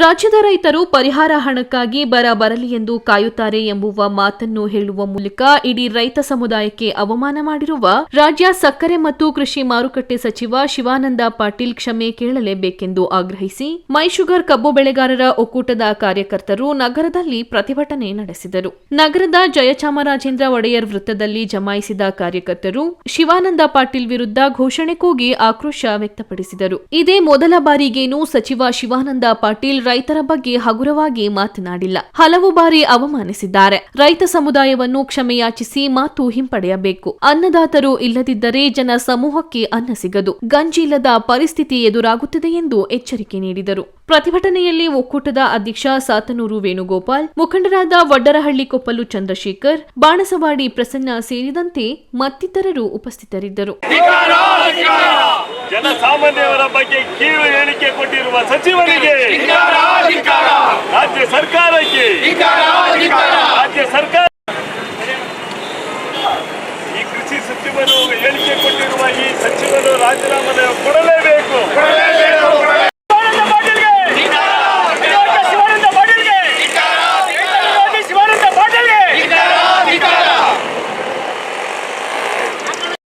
ರಾಜ್ಯದ ರೈತರು ಪರಿಹಾರ ಹಣಕ್ಕಾಗಿ ಬರ ಬರಲಿ ಎಂದು ಕಾಯುತ್ತಾರೆ ಎಂಬುವ ಮಾತನ್ನು ಹೇಳುವ ಮೂಲಕ ಇಡೀ ರೈತ ಸಮುದಾಯಕ್ಕೆ ಅವಮಾನ ಮಾಡಿರುವ ರಾಜ್ಯ ಸಕ್ಕರೆ ಮತ್ತು ಕೃಷಿ ಮಾರುಕಟ್ಟೆ ಸಚಿವ ಶಿವಾನಂದ ಪಾಟೀಲ್ ಕ್ಷಮೆ ಕೇಳಲೇಬೇಕೆಂದು ಆಗ್ರಹಿಸಿ ಮೈಶುಗರ್ ಕಬ್ಬು ಬೆಳೆಗಾರರ ಒಕ್ಕೂಟದ ಕಾರ್ಯಕರ್ತರು ನಗರದಲ್ಲಿ ಪ್ರತಿಭಟನೆ ನಡೆಸಿದರು. ನಗರದ ಜಯಚಾಮರಾಜೇಂದ್ರ ಒಡೆಯರ್ ವೃತ್ತದಲ್ಲಿ ಜಮಾಯಿಸಿದ ಕಾರ್ಯಕರ್ತರು ಶಿವಾನಂದ ಪಾಟೀಲ್ ವಿರುದ್ಧ ಘೋಷಣೆ ಕೂಗಿ ಆಕ್ರೋಶ ವ್ಯಕ್ತಪಡಿಸಿದರು. ಇದೇ ಮೊದಲ ಬಾರಿಗೇನು ಸಚಿವ ಶಿವಾನಂದ ಪಾಟೀಲ್ ರೈತರ ಬಗ್ಗೆ ಹಗುರವಾಗಿ ಮಾತನಾಡಿಲ್ಲ. ಹಲವು ಬಾರಿ ಅವಮಾನಿಸಿದ್ದಾರೆ. ರೈತ ಸಮುದಾಯವನ್ನು ಕ್ಷಮೆಯಾಚಿಸಿ ಮಾತು ಹಿಂಪಡೆಯಬೇಕು. ಅನ್ನದಾತರು ಇಲ್ಲದಿದ್ದರೆ ಜನ ಸಮೂಹಕ್ಕೆ ಅನ್ನ ಸಿಗದು ಗಂಜಿಲ್ಲದ ಪರಿಸ್ಥಿತಿ ಎದುರಾಗುತ್ತಿದೆ ಎಂದು ಎಚ್ಚರಿಕೆ ನೀಡಿದರು. ಪ್ರತಿಭಟನೆಯಲ್ಲಿ ಒಕ್ಕೂಟದ ಅಧ್ಯಕ್ಷ ಸಾತನೂರು ವೇಣುಗೋಪಾಲ್, ಮುಖಂಡರಾದ ವಡ್ಡರಹಳ್ಳಿ ಕೊಪ್ಪಲು ಚಂದ್ರಶೇಖರ್, ಬಾಣಸವಾಡಿ ಪ್ರಸನ್ನ ಸೇರಿದಂತೆ ಮತ್ತಿತರರು ಉಪಸ್ಥಿತರಿದ್ದರು. ಸುಬ್ರಹ್ಮಣ್ಯವರ ಬಗ್ಗೆ ಕೀಳು ಹೇಳಿಕೆ ಕೊಟ್ಟಿರುವ ಸಚಿವರಿಗೆ ರಾಜ್ಯ ಸರ್ಕಾರಕ್ಕೆ ರಾಜ್ಯ ಸರ್ಕಾರ ಈ ಕೃಷಿ ಸಚಿವರು ಹೇಳಿಕೆ ಕೊಟ್ಟಿರುವ ಈ ಸಚಿವರು ರಾಜೀನಾಮೆ